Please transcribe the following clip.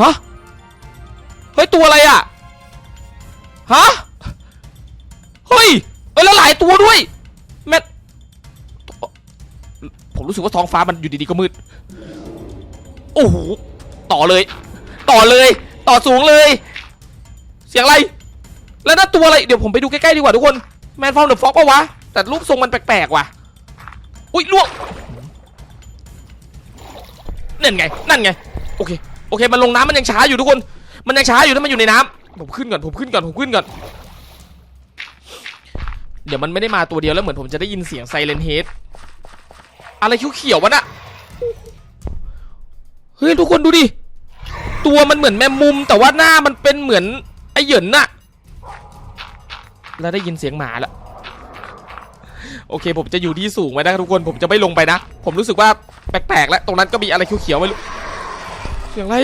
ฮะ เฮ้ย ตัวอะไรอะ ฮะ เฮ้ยเอ้ยแล้วหลายตัวด้วย แม่ผมรู้สึกว่าท้องฟ้ามันอยู่ดีๆก็มืด โอ้โห ต่อเลย ต่อเลย ต่อสูงเลย เสียงอะไร แล้วนั่นตัวอะไร เดี๋ยวผมไปดูใกล้ๆดีกว่าทุกคน แมนฟอร์มเดอะฟ็อกปะวะ แต่รูปทรงมันแปลกๆว่ะ อุ้ยล่วงนั่นไง นั่นไง โอเค อเคมันลงน้ำมันยังช้าอยู่ทุกคน มันยังช้าอยู่ถ้ามันอยู่ในน้ำผมขึ้นก่อนผมขึ้นก่อนผมขึ้นก่อนเดี๋ยวมันไม่ได้มาตัวเดียวแล้วเหมือนผมจะได้ยินเสียงไซเรนเฮดอะไรเขียวๆวะน่ะเฮ้ยทุกคนดูดิตัวมันเหมือนแมมมุม แต่ว่าหน้ามันเป็นเหมือนไอเหยินน่ะแล้วได้ยินเสียงหมาแล้วโอเค ผมจะอยู่ที่สูงไว้นะทุกคนผมจะไม่ลงไปนะ ผมรู้สึกว่าแปลกๆแล้วตรงนั้นก็มีอะไรเขียวๆไม่รู้ เสียงอะไร